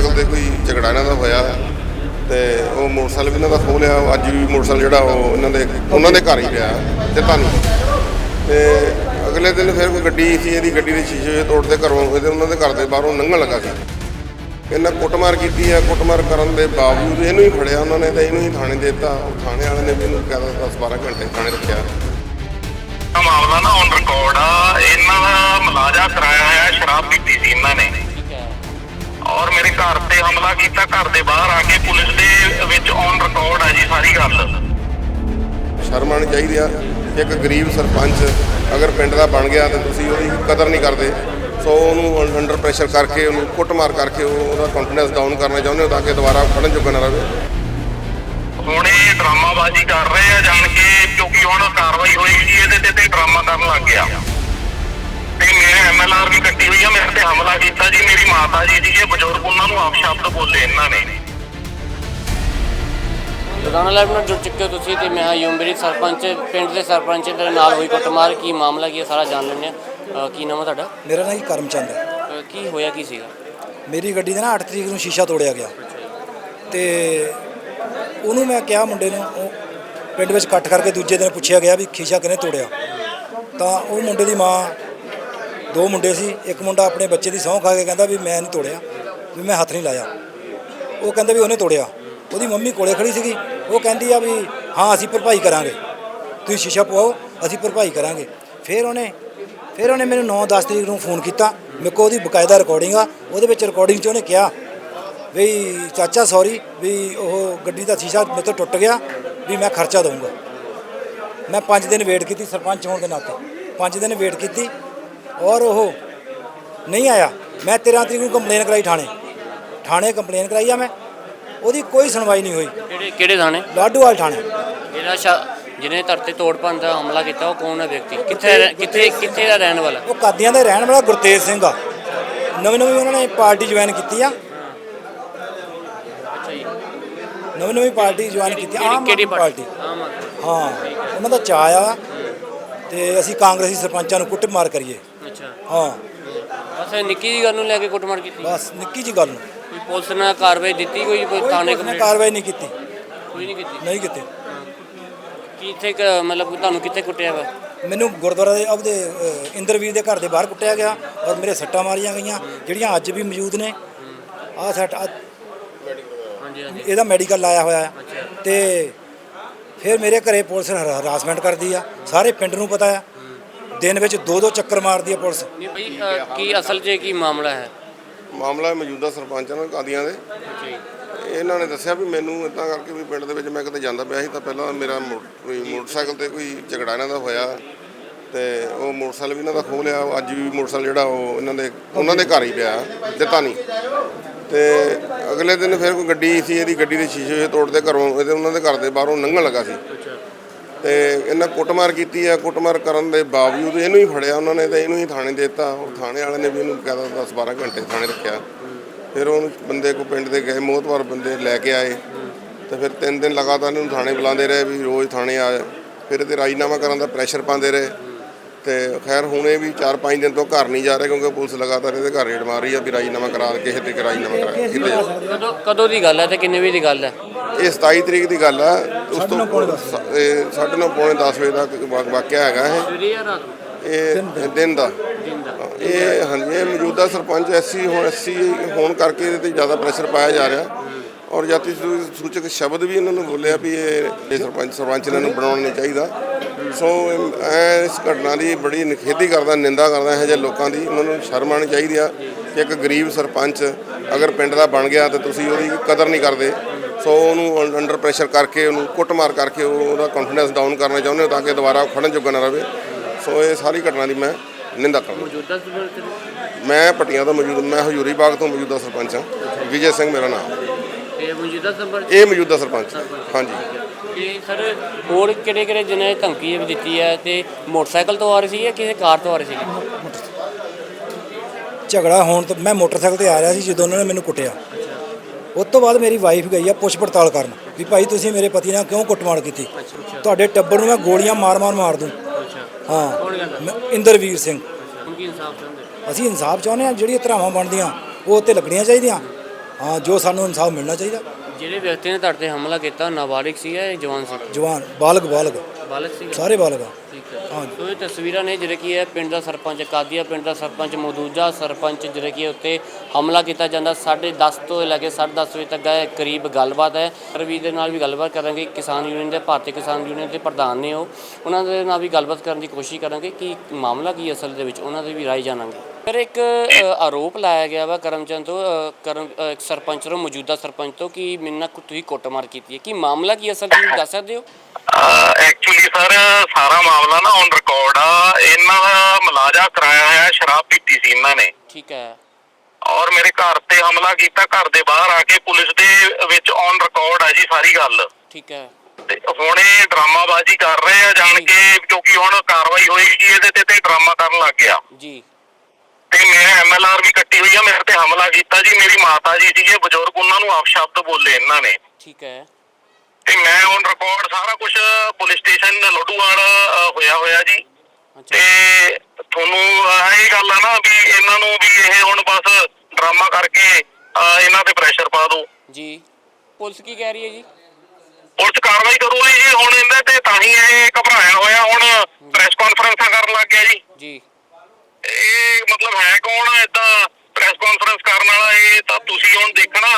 Motorcycle ਤੇ ਕੋਈ ਝਗੜਾ ਇਹਨਾਂ ਦਾ ਹੋਇਆ ਤੇ ਉਹ ਮੋਟਰਸਾਈਕਲ ਵੀ ਇਹਨਾਂ ਦਾ ਖੋਹ ਲਿਆ ਅੱਜ ਵੀ ਮੋਟਰਸਾਈਕਲ ਜਿਹੜਾ ਉਹ ਇਹਨਾਂ ਦੇ ਉਹਨਾਂ ਦੇ ਘਰ ਹੀ ਪਿਆ ਤੇ ਤੁਹਾਨੂੰ ਤੇ ਅਗਲੇ ਦਿਨ ਫਿਰ ਕੋਈ ਗੱਡੀ ਸੀ, ਇਹਦੀ ਗੱਡੀ ਦੇ ਸ਼ੀਸ਼ੇ ਤੋੜਦੇ ਘਰੋਂ ਇਹਦੇ ਉਹਨਾਂ ਦੇ ਘਰ ਦੇ ਬਾਹਰੋਂ ਲੰਘਣ ਲੱਗਾ ਸੀ। ਇਹਨਾਂ ਕੁੱਟਮਾਰ ਕੀਤੀ ਹੈ ਕੁੱਟਮਾਰ ਕਰਨ ਦੇ ਬਾਵਜੂਦ ਇਹਨੂੰ ਹੀ ਫੜਿਆ ਉਹਨਾਂ ਨੇ ਤੇ ਇਹਨੂੰ ਹੀ ਥਾਣੇ ਦੇ ਦਿੱਤਾ। ਉਹ ਥਾਣੇ ਵਾਲੇ ਨੇ ਵੀ ਇਹਨੂੰ ਕਹਿੰਦਾ 10 12 ਘੰਟੇ ਥਾਣੇ ਰੱਖਿਆ। ਮਾਮਲਾ ਨਾ ਔਨ ਰਿਕਾਰਡ ਆ, ਇਹਨਾਂ ਦਾ ਹਮਲਾ ਕੀਤਾ ਘਰ ਦੇ ਬਾਹਰ ਆ ਕੇ ਪੁਲਿਸ ਦੇ ਵਿੱਚ ਔਨ ਰਿਕਾਰਡ ਆ ਜੀ ਸਾਰੀ ਗੱਲ। ਸ਼ਰਮ ਆਉਣੀ ਚਾਹੀਦੀ ਆ। ਕਿ ਇੱਕ ਗਰੀਬ ਸਰਪੰਚ ਅਗਰ ਪਿੰਡ ਦਾ ਬਣ ਗਿਆ ਤੇ ਤੁਸੀਂ ਉਹਦੀ ਕਦਰ ਨਹੀਂ ਕਰਦੇ ਸੋ ਉਹਨੂੰ ਅੰਡਰ ਪ੍ਰੈਸ਼ਰ ਕਰਕੇ ਉਹਨੂੰ ਕੁੱਟਮਾਰ ਕਰਕੇ ਉਹ- ਉਹਦਾ ਕੰਫੀਡੈਂਸ ਡਾਊਨ ਕਰਨਾ ਚਾਹੁੰਦੇ ਹੋ ਤਾਂ ਕਿ ਦੁਬਾਰਾ ਫੜਨ ਜੋਗਾ ਨਾ ਰਹੇ। ਹੁਣ ਇਹ ਡਰਾਮਾਬਾਜ਼ੀ ਕਰ ਰਹੇ ਆ ਜਾਣ ਕੇ ਕਿਉਂਕਿ ਹੁਣ ਕਾਰਵਾਈ ਹੋਏਗੀ ਇਹਦੇ ਤੇ ਤੇ ਡਰਾਮਾ ਕਰਨ ਲੱਗ ਗਿਆ। ਤੇ ਮੇਰੇ ਐਮਐਲਆਰ ਵੀ ਕੱਟੀ ਹੋਈ ਆ ਮੇਰੇ ਤੇ ਹਮਲਾ ਕੀਤਾ ਜੀ ਮੇਰੀ ਮਾਤਾ ਜੀ ਸੀਗੇ ਬਜ਼ੁਰਗ ਉਹਨਾਂ ਨੂੰ ਆਪ ਸ਼ਬਦ ਬੋਲੇ ਇਹਨਾਂ ਨੇ। ਲੁਧਿਆਣਾ ਲਾਈਵ ਨਾਲ ਜੁੜ ਚੁੱਕੇ ਹੋ ਤੁਸੀਂ ਤੇ ਮੈਂ ਹਾਂ ਯੂਮਬਰੀ ਸਰਪੰਚ ਪਿੰਡ ਦੇ ਸਰਪੰਚ ਦੇ ਨਾਲ ਹੋਈ ਕੁੱਟਮਾਰ ਕੀ ਮਾਮਲਾ ਕੀ ਹੈ ਸਾਰਾ ਜਾਣ ਲੈਂਦੇ ਹਾਂ। ਕੀ ਨਾਮ ਹੈ ਤੁਹਾਡਾ? ਮੇਰਾ ਨਾਂ ਜੀ ਕਰਮਚੰਦ ਹੈ। ਅ, ਕੀ ਹੋਇਆ ਕੀ ਸੀਗਾ? ਮੇਰੀ ਗੱਡੀ ਦਾ ਨਾ 8 ਤਰੀਕ ਨੂੰ ਸ਼ੀਸ਼ਾ ਤੋੜਿਆ ਗਿਆ। ਤੇ ਉਹਨੂੰ ਮੈਂ ਕਿਹਾ ਮੁੰਡੇ ਨੂੰ ਉਹ ਪਿੰਡ ਵਿੱਚ ਇਕੱਠ ਕਰਕੇ ਦੂਜੇ ਦਿਨ ਪੁੱਛਿਆ ਗਿਆ ਵੀ ਸ਼ੀਸ਼ਾ ਕਿਹਨੇ ਤੋੜਿਆ? ਤਾਂ ਉਹ ਮੁੰਡੇ ਦੀ ਮਾਂ ਦੋ ਮੁੰਡੇ ਸੀ, ਇੱਕ ਮੁੰਡਾ ਆਪਣੇ ਬੱਚੇ ਦੀ ਸਹੁੰ ਖਾ ਕੇ ਕਹਿੰਦਾ ਵੀ ਮੈਂ ਨਹੀਂ ਤੋੜਿਆ, ਵੀ ਮੈਂ ਹੱਥ ਨਹੀਂ ਲਾਇਆ। ਉਹ ਕਹਿੰਦਾ ਵੀ ਉਹਨੇ ਤੋੜਿਆ। ਉਹਦੀ ਮੰਮੀ ਕੋਲੇ ਖੜੀ ਸੀਗੀ। ਉਹ ਕਹਿੰਦੀ ਆ ਵੀ, ਹਾਂ, ਅਸੀਂ ਭਰਪਾਈ ਕਰਾਂਗੇ। ਤੁਸੀਂ ਸ਼ੀਸ਼ਾ ਪਵਾਓ, ਅਸੀਂ ਭਰਪਾਈ ਕਰਾਂਗੇ। ਫਿਰ ਉਹਨੇ ਫਿਰ ਉਹਨੇ ਮੈਨੂੰ 9-10 ਤਰੀਕ ਨੂੰ ਫੋਨ ਕੀਤਾ। ਮੇਰੇ ਕੋਲ ਉਹਦੀ ਬਕਾਇਦਾ ਰਿਕਾਰਡਿੰਗ ਆ। ਉਹਦੇ ਵਿੱਚ ਰਿਕਾਰਡਿੰਗ 'ਚ ਉਹਨੇ ਕਿਹਾ ਵੀ, ਚਾਚਾ ਸੌਰੀ ਵੀ ਉਹ ਗੱਡੀ ਦਾ ਸ਼ੀਸ਼ਾ ਮੇਰੇ ਤੋਂ ਟੁੱਟ ਗਿਆ, ਵੀ ਮੈਂ ਖਰਚਾ ਦਊਂਗਾ। ਮੈਂ 5 ਦਿਨ ਵੇਟ ਕੀਤੀ, ਸਰਪੰਚ ਹੋਣ ਦੇ ਨਾਤੇ। 5 ਦਿਨ ਵੇਟ ਕੀਤੀ। ਔਰ ਉਹ ਨਹੀਂ ਆਇਆ। ਮੈਂ 13 ਤਰੀਕ ਨੂੰ ਕੰਪਲੇਨ ਕਰਾਈ ਥਾਣੇ। ਥਾਣੇ ਕੰਪਲੇਨ ਕਰਾਈ ਆ ਮੈਂ। ਉਹਦੀ ਕੋਈ ਸੁਣਵਾਈ ਨਹੀਂ ਹੋਈ। ਕਿਹੜੇ ਕਿਹੜੇ ਥਾਣੇ? ਲਾਡੂਵਾਲ ਥਾਣੇ। ਜਿਹੜਾ ਸ਼ਾ- ਜਿਹਨੇ ਧਰਤੇ ਤੋੜਪਨ ਦਾ ਹਮਲਾ ਕੀਤਾ ਉਹ ਕੌਣ ਹੈ ਵਿਅਕਤੀ? ਕਿੱਥੇ ਰਹਿ- ਕਿੱਥੇ ਕਿੱਥੇ ਦਾ ਰਹਿਣ ਵਾਲਾ? ਉਹ ਕਾਦੀਆਂ ਦੇ ਰਹਿਣ ਵਾਲਾ ਗੁਰਤੇਜ ਸਿੰਘ ਆ। ਨਵੀਂ ਨਵੀਂ ਉਹਨਾਂ ਨੇ ਪਾਰਟੀ ਜੁਆਇਨ ਕੀਤੀ ਆ। ਅੱਛਾ ਜੀ। ਨਵੀਂ ਨਵੀਂ ਪਾਰਟੀ ਜੁਆਇਨ ਕੀਤੀ ਆ, ਆਮ ਆਦਮੀ ਪਾਰਟੀ? ਪਾਰਟੀ। ਆਮ ਆਦਮੀ। ਹਾਂ ਉਹਨਾਂ ਦਾ ਚਾਅ ਆ। ਤੇ ਅਸੀਂ ਕਾਂਗਰਸੀ ਸਰਪੰਚਾਂ ਨੂੰ ਕੁੱਟਮਾਰ ਕਰੀਏ। ਅੱਛਾ। ਹਾਂ। ਬਸ ਇਹ ਨਿੱਕੀ ਜੀ ਗੱਲ ਨੂੰ ਲੈ ਕੇ ਕੁੱਟਮਾਰ ਕੀਤੀ? ਬਸ ਨਿੱਕੀ ਜੀ ਗੱਲ ਨੂੰ। ਕੋਈ ਪੁਲਿਸ ਨੇ ਕਾਰਵਾਈ ਦਿੱਤੀ ਕੋਈ ਕੋਈ ਕੋਈ ਥਾਣੇ ਕੰਪਲੇਂਟ? ਕਾਰਵਾਈ ਨਹੀਂ ਕੀਤੀ। ਕੋਈ ਨਹੀਂ ਕੀਤੀ? ਨਹੀਂ ਕੀਤੀ। ਕਿੱਥੇ ਕੁ- ਮਤਲਬ ਤੁਹਾਨੂੰ ਕਿੱਥੇ ਕੁੱਟਿਆ ਵਾ? ਮੈਨੂੰ ਗੁਰਦੁਆਰਾ ਦੇ ਅ, ਇੰਦਰਵੀਰ ਦੇ ਘਰ ਦੇ ਬਾਹਰ ਕੁੱਟਿਆ ਗਿਆ ਔਰ ਮੇਰੇ ਸੱਟਾਂ ਮਾਰੀਆਂ ਗਈਆਂ ਜਿਹੜੀਆਂ ਅੱਜ ਵੀ ਮੌਜੂਦ ਨੇ। ਆਹ ਸੱਟ ਆਹ ਹਾਂਜੀ ਹਾਂਜੀ। ਇਹਦਾ ਮੈਡੀਕਲ ਲਾਇਆ ਹੋਇਆ ਹੈ। ਤੇ ਫਿਰ ਮੇਰੇ ਘਰੇ ਪੁਲਿਸ ਹਰਾਸਮੈਂਟ ਕਰਦੀ ਆ। ਸਾਰੇ ਪਿੰਡ ਨੂੰ ਪਤਾ ਆ ਦਿਨ ਵਿੱਚ ਦੋ ਦੋ ਚੱਕਰ ਮਾਰਦੀ ਆ ਪੁਲਿਸ। ਨਹੀਂ ਭਾਈ ਅ, ਕੀ ਅਸਲ 'ਚ ਕੀ ਮਾਮਲਾ ਹੈ? ਮਾਮਲਾ ਮੌਜੂਦਾ ਸਰਪੰਚ ਨਾਲ ਕਾਦੀਆਂ ਦੇ। ਇਹਨਾਂ ਨੇ ਦੱਸਿਆ ਵੀ ਮੈਨੂੰ ਇਦਾਂ ਕਰਕੇ ਵੀ ਪਿੰਡ ਦੇ ਵਿੱਚ ਮੈਂ ਕਿਤੇ ਜਾਂਦਾ ਪਿਆ ਸੀ ਤਾਂ ਪਹਿਲਾਂ ਮੇਰਾ ਮੋ- ਕੋਈ ਮੋਟਰਸਾਈਕਲ ਤੇ ਕੋਈ ਝਗੜਾ ਇਹਨਾਂ ਦਾ ਹੋਇਆ। ਤੇ ਉਹ ਮੋਟਰਸਾਈਕਲ ਵੀ ਇਹਨਾਂ ਦਾ ਖੋਹ ਲਿਆ ਅੱਜ ਵੀ ਮੋਟਰਸਾਈਕਲ ਜਿਹੜਾ ਉਹ ਇਹਨਾਂ ਦੇ ਉਹਨਾਂ ਦੇ ਘਰ ਹੀ ਪਿਆ ਦਿੱਤਾ ਨਹੀਂ। ਤੇ ਅਗਲੇ ਦਿਨ ਫਿਰ ਕੋਈ ਗੱਡੀ ਸੀ ਇਹਦੀ ਗੱਡੀ ਦੇ ਸ਼ੀਸ਼ੇ ਤੋੜਦੇ ਘਰੋਂ ਇਹਦੇ ਉਹਨਾਂ ਦੇ ਘਰ ਦੇ ਬਾਹਰੋਂ ਲੰਘਣ ਲੱਗਾ ਸੀ। ਤੇ ਇਹਨਾਂ ਕੁੱਟਮਾਰ ਕੀਤੀ ਆ ਕੁੱਟਮਾਰ ਕਰਨ ਦੇ ਬਾਵਜੂਦ ਇਹਨੂੰ ਹੀ ਫੜਿਆ ਉਹਨਾਂ ਨੇ ਤੇ ਇਹਨੂੰ ਹੀ ਥਾਣੇ ਦੇ ਦਿੱਤਾ। ਉਹ ਥਾਣੇ ਵਾਲਿਆਂ ਨੇ ਵੀ ਇਹਨੂੰ ਕਹਿੰਦਾ 10 12 ਘੰਟੇ ਥਾਣੇ ਰੱਖਿਆ। ਫਿਰ ਉਹਨੂੰ ਬੰਦੇ ਕੋ ਪਿੰਡ ਦੇ ਗਏ ਮੋਹਤਵਾਰ ਬੰਦੇ ਲੈ ਕੇ ਆਏ। ਤੇ ਫਿਰ ਤਿੰਨ ਦਿਨ ਲਗਾਤਾਰ ਇਹਨੂੰ ਥਾਣੇ ਬੁਲਾਉਂਦੇ ਰਹੇ ਵੀ ਰੋਜ਼ ਥਾਣੇ ਆ। ਫਿਰ ਇਹਦੇ ਰਾਜੀਨਾਮਾ ਕਰਨ ਦਾ ਪ੍ਰੈਸ਼ਰ ਪਾਉਂਦੇ ਰਹੇ। ਤੇ ਖੈਰ ਹੁਣ ਵੀ 4-5 ਦਿਨ ਤੋਂ ਘਰ ਨਹੀਂ ਜਾ ਰਿਹਾ ਕਿਉਂਕਿ ਪੁਲਿਸ ਲਗਾਤਾਰ ਇਹਦੇ ਘਰ ਰੇਡ ਮਾਰ ਰਹੀ ਆ ਵੀ ਰਾਜੀਨਾਮਾ ਕਰਾ ਕਿਸੇ ਤੇ ਰਾਜੀਨਾਮਾ ਕਰਾ ਕਦੋਂ ਦੀ ਗੱਲ ਹੈ ਤੇ ਕਿੰਨੇ ਵਜੇ ਦੀ ਗੱਲ ਹੈ? ਇਹ 27 ਤਰੀਕ ਦੀ ਗੱਲ ਆ ਉਸ ਤੋਂ ਇਹ ਸਾਢੇ ਨੌ ਪੌਣੇ 10 ਵਜੇ ਦਾ ਵਾ- ਵਾਕਿਆ ਹੈਗਾ ਇਹ। ਜਾਂ ਇਹ ਦਿਨ ਦਾ। ਹਾਂ, ਇਹ ਹਾਂਜੀ ਇਹ ਮੌਜੂਦਾ ਸਰਪੰਚ ਐਸਸੀ ਹੁਣ ਐਸਸੀ ਹੋਣ ਕਰਕੇ ਇਹਦੇ ਤੇ ਜ਼ਿਆਦਾ ਪ੍ਰੈਸ਼ਰ ਪਾਇਆ ਜਾ ਰਿਹਾ। ਔਰ ਜਾਤੀ ਸੂਚਕ ਸ਼ਬਦ ਵੀ ਇਹਨਾਂ ਨੂੰ ਬੋਲਿਆ ਵੀ ਇਹ ਸਰਪੰਚ ਸਰਪੰਚ ਇਹਨਾਂ ਨੂੰ ਬਣਾਉਣਾ ਨਹੀਂ ਚਾਹੀਦਾ। ਸੋ ਇਸ ਘਟਨਾ ਦੀ ਬੜੀ ਨਿਖੇਧੀ ਕਰਦਾ ਨਿੰਦਾ ਕਰਦਾ ਇਹੋ ਜਿਹੇ ਲੋਕਾਂ ਦੀ ਉਹਨਾਂ ਨੂੰ ਸ਼ਰਮ ਆਉਣੀ ਚਾਹੀਦੀ ਆ ਕਿ ਇੱਕ ਗਰੀਬ ਸਰਪੰਚ ਅਗਰ ਪਿੰਡ ਦਾ ਬਣ ਗਿਆ ਤੇ ਤੁਸੀਂ ਉਹਦੀ ਕਦਰ ਨਹੀਂ ਕਰਦੇ। ਸੋ ਉਹਨੂੰ ਅੰਡਰ ਪ੍ਰੈਸ਼ਰ ਕਰਕੇ ਉਹਨੂੰ ਕੁੱਟਮਾਰ ਕਰਕੇ ਉਹ- ਉਹਦਾ ਕੰਫੀਡੈਂਸ ਡਾਊਨ ਕਰਨਾ ਚਾਹੁੰਦੇ ਹੋ ਤਾਂ ਕਿ ਦੁਬਾਰਾ ਉਹ ਖੜਨ ਜੋਗਾ ਨਾ ਰਹੇ ਸੋ ਇਹ ਸਾਰੀ ਘਟਨਾ ਦੀ ਮੈਂ ਨਿੰਦਾ ਕਰਦਾ। ਮੈਂ ਪਟੀਆਂ ਤੋਂ ਮੌਜੂਦ ਮੈਂ ਹਜੂਰੀ ਬਾਗ ਤੋਂ ਮੌਜੂਦਾ ਸਰਪੰਚ ਹਾਂ। ਵਿਜੇ ਸਿੰਘ ਮੇਰਾ ਨਾਮ। ਤੇ ਮੌਜੂਦਾ ਸਰਪੰਚ ਇਹ ਮੌਜੂਦਾ ਸਰਪੰਚ। ਹਾਂਜੀ। ਸਰ ਹੋਰ ਕਿਹੜੇ ਕਿਹੜੇ ਜਿਹਨੇ ਧਮਕੀ ਵੀ ਦਿੱਤੀ ਹੈ ਤੇ ਮੋਟਰਸਾਈਕਲ ਤੋਂ ਆ ਰਹੀ ਸੀ ਜਾਂ ਕਿਸੇ ਕਾਰ ਤੋਂ ਆ ਰਹੀ ਸੀ ਝਗੜਾ ਹੋਣ ਤੋਂ ਮੈਂ ਮੋਟਰਸਾਈਕਲ ਤੇ ਆ ਰਿਹਾ ਸੀ ਜਦੋਂ ਉਹਨਾਂ ਨੇ ਮੈਨੂੰ ਕੁੱਟਿਆ। ਉਸ ਤੋਂ ਬਾਅਦ ਮੇਰੀ ਵਾਈਫ ਗਈ ਆ ਪੁੱਛ ਪੜਤਾਲ ਕਰਨ ਵੀ ਭਾਈ ਤੁਸੀਂ ਮੇਰੇ ਪਤੀ ਨਾਲ ਕਿਉਂ ਕੁੱਟਮਾਰ ਕੀਤੀ? ਤੁਹਾਡੇ ਟੱਬਰ ਨੂੰ ਮੈਂ ਗੋਲੀਆਂ ਮਾਰ-ਮਾਰ ਮਾਰ ਦੂੰ। ਅੱਛਾ। ਹਾਂ। ਮੈਂ- ਇੰਦਰਵੀਰ ਸਿੰਘ। ਅਸੀਂ ਇਨਸਾਫ ਚਾਹੁੰਦੇ ਆ ਜਿਹੜੀਆਂ ਧਰਾਵਾਂ ਬਣਦੀਆਂ ਉਹ ਉੱਤੇ ਲੱਗਣੀਆਂ ਚਾਹੀਦੀਆਂ। ਹਾਂ ਜੋ ਸਾਨੂੰ ਇਨਸਾਫ ਮਿਲਣਾ ਚਾਹੀਦਾ। ਜਿਹੜੇ ਵਿਅਕਤੀ ਨੇ ਤੁਹਾਡੇ ਤੇ ਹਮਲਾ ਕੀਤਾ ਨਾਬਾਲਿਗ ਸੀ ਜਾਂ ਜਵਾਨ ਸੀ? ਜਵਾਨ ਬਾਲਗ ਬਾਲਗ। ਬਾਲਗ ਸੀ ਸਾਰੇ ਬਾਲਗ ਆ। ਸੋ ਇਹ ਤਸਵੀਰਾਂ ਨੇ ਜਿਹੜੇ ਕੀ ਹੈ, ਪਿੰਡ ਦਾ ਸਰਪੰਚ ਕਾਦੀਆ, ਪਿੰਡ ਦਾ ਸਰਪੰਚ ਮੌਜੂਦਾ ਸਰਪੰਚ ਜਿਹੜੇ ਕੀ ਹੈ, ਉੱਤੇ ਹਮਲਾ ਕੀਤਾ ਜਾਂਦਾ। 10:30 ਤੋਂ ਲੈ ਕੇ 10:30 ਵਜੇ ਤੱਕ ਇਹ ਕਰੀਬ ਗੱਲਬਾਤ ਹੈ। ਰਵੀਰ ਦੇ ਨਾਲ ਵੀ ਗੱਲਬਾਤ ਕਰਾਂਗੇ। ਕਿਸਾਨ ਯੂਨੀਅਨ ਦੇ, ਭਾਰਤੀ ਕਿਸਾਨ ਯੂਨੀਅਨ ਦੇ ਪ੍ਰਧਾਨ ਨੇ ਉਹ। ਉਹਨਾਂ ਦੇ ਨਾਲ ਵੀ ਗੱਲਬਾਤ ਕਰਨ ਦੀ ਕੋਸ਼ਿਸ਼ ਕਰਾਂਗੇ ਕਿ ਮਾਮਲਾ ਕੀ ਹੈ ਅਸਲ ਦੇ ਵਿੱਚ। ਉਹਨਾਂ ਦੀ ਵੀ ਰਾਏ ਜਾਣਾਂਗੇ। ਪਰ ਇੱਕ ਅ, ਆਰੋਪ ਲਾਇਆ ਗਿਆ ਵਾ ਕਰਮਚੰਦ ਤੋਂ ਅ, ਕਰਮ ਅ, ਇੱਕ ਸਰਪੰਚ ਤੋਂ ਮੌਜੂਦਾ ਸਰਪੰਚ ਤੋਂ ਕਿ ਮੇਰੇ ਨਾਲ ਕੁ- ਤੁਸੀਂ ਕੁੱਟਮਾਰ ਕੀਤੀ ਹੈ। ਕੀ ਮਾਮਲਾ ਕੀ ਅਸਲ ਤੁਸੀਂ ਦੱਸ ਸਕਦੇ ਹੋ? ਐਕਚੁਅਲੀ ਸਰ ਸਾਰਾ ਮਾਮਲਾ ਨਾ ਔਨ ਰਿਕਾਰਡ ਆ। ਇਹਨਾਂ ਦਾ ਮਲਾਜਾ ਕਰਾਇਆ ਹੋਇਆ ਸ਼ਰਾਬ ਪੀਤੀ ਸੀ ਇਹਨਾਂ ਨੇ। ਠੀਕ ਹੈ। ਔਰ ਮੇਰੇ ਘਰ ਤੇ ਹਮਲਾ ਕੀਤਾ ਘਰ ਦੇ ਬਾਹਰ ਆ ਕੇ ਪੁਲਿਸ ਦੇ ਵਿੱਚ ਔਨ ਰਿਕਾਰਡ ਆ ਜੀ ਸਾਰੀ ਗੱਲ। ਠੀਕ ਹੈ। ਤੇ ਹੁਣ ਇਹ ਡਰਾਮਾਬਾਜ਼ੀ ਕਰ ਰਹੇ ਆ ਜਾਣ ਕੇ ਕਿਉਂਕਿ ਹੁਣ ਕਾਰਵਾਈ ਹੋਏਗੀ ਇਹਦੇ ਤੇ ਤੇ ਡਰਾਮਾ ਕਰਨ ਲੱਗ ਗਿਆ। ਜੀ। ਐਮਐਲਆਰ ਵੀ ਕੱਟੀ ਹੋਈ ਆ ਮੇਰੇ ਤੇ ਹਮਲਾ ਕੀਤਾ ਜੀ ਮੇਰੀ ਮਾਤਾ ਜੀ ਸੀਗੇ ਬਜ਼ੁਰਗ ਉਹਨਾਂ ਨੂੰ ਅਪਸ਼ਬਦ ਬੋਲੇ ਇਹਨਾਂ ਨੇ। ਠੀਕ ਹੈ। ਤੇ ਮੈਂ ਔਨ ਰਿਕਾਰਡ ਸਾਰਾ ਕੁਝ ਪੁਲਿਸ ਸਟੇਸ਼ਨ ਲੋਡੂਵਾਲ ਅ, ਹੋਇਆ ਹੋਇਆ ਜੀ। ਤੇ ਤੁਹਾਨੂੰ ਇਹ ਗੱਲ ਆ ਨਾ ਵੀ ਇਹਨਾਂ ਨੂੰ ਵੀ ਇਹ ਹੁਣ ਬਸ ਡਰਾਮਾ ਕਰਕੇ ਇਹਨਾਂ ਤੇ ਪ੍ਰੈਸ਼ਰ ਪਾ ਦਿਓ ਜੀ। ਪੁਲਿਸ ਕੀ ਕਹਿ ਰਹੀ ਹੈ ਜੀ? ਪੁਲਿਸ ਕਾਰਵਾਈ ਕਰੂਗੀ ਜੀ ਹੁਣ ਇਹਦੇ ਤੇ ਤਾਂ ਹੀ ਇਹ ਘਬਰਾਇਆ ਹੋਇਆ ਹੁਣ ਪ੍ਰੈਸ ਕਾਨਫਰੰਸਾਂ ਕਰਨ ਲੱਗ ਗਿਆ ਜੀ। ਜੀ। ਇਹ ਮਤਲਬ ਹੈ ਕੌਣ ਇਦਾਂ ਪ੍ਰੈਸ ਕਾਨਫਰੰਸ ਕਰਨ ਵਾਲਾ ਇਹ ਤਾਂ ਤੁਸੀਂ ਹੁਣ ਦੇਖਣਾ।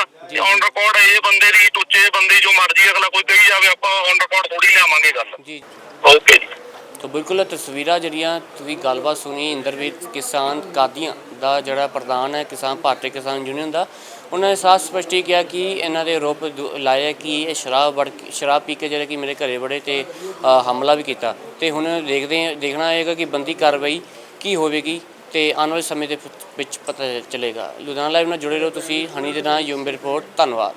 ਔਨ ਰਿਕਾਰਡ ਇਹ ਬੰਦੇ ਦੀ ਟੁੱਚੇ ਬੰਦੇ ਜੋ ਮਰਜ਼ੀ ਅਗਲਾ ਕੋਈ ਕਹੀ ਜਾਵੇ ਆਪਾਂ ਔਨ ਰਿਕਾਰਡ ਥੋੜੀ ਲਿਆਵਾਂਗੇ ਗੱਲ। ਜੀ ਓਕੇ ਜੀ। ਤਾਂ ਬਿਲਕੁਲ ਤਸਵੀਰਾਂ ਜਿਹੜੀਆਂ ਤੁਸੀਂ ਗੱਲਬਾਤ ਸੁਣੀ ਇੰਦਰਵੀਰ ਕਿਸਾਨ ਕਾਦੀਆਂ ਦਾ ਜਿਹੜਾ ਪ੍ਰਧਾਨ ਹੈ ਕਿਸਾਨ ਭਾਰਤੀ ਕਿਸਾਨ ਯੂਨੀਅਨ ਦਾ ਉਹਨਾਂ ਨੇ ਸਾਫ਼ ਸਪਸ਼ਟੀ ਕਿਹਾ ਕਿ ਇਹਨਾਂ ਦੇ ਆਰੋਪ ਲਾਇਆ ਕਿ ਇਹ ਸ਼ਰਾਬ ਵੜ ਸ਼ਰਾਬ ਪੀ ਕੇ ਜਿਹੜੇ ਕਿ ਮੇਰੇ ਘਰੇ ਬੜੇ ਤੇ ਹਮਲਾ ਵੀ ਕੀਤਾ। ਤੇ ਹੁਣ ਦੇਖਦੇ ਹਾਂ ਦੇਖਣਾ ਆਏਗਾ ਕਿ ਬੰਦੀ ਕਾਰਵਾਈ ਕੀ ਹੋਵੇਗੀ ਤੇ ਆਉਣ ਵਾਲੇ ਸਮੇਂ ਦੇ ਵਿੱਚ ਪਤਾ ਚੱਲੇਗਾ। ਲੁਧਿਆਣਾ ਲਾਈਵ ਨਾਲ ਜੁੜੇ ਰਹੋ ਤੁਸੀਂ। ਹਨੀ ਦੇ ਨਾਲ ਯੂਮ ਰਿਪੋਰਟ ਧੰਨਵਾਦ।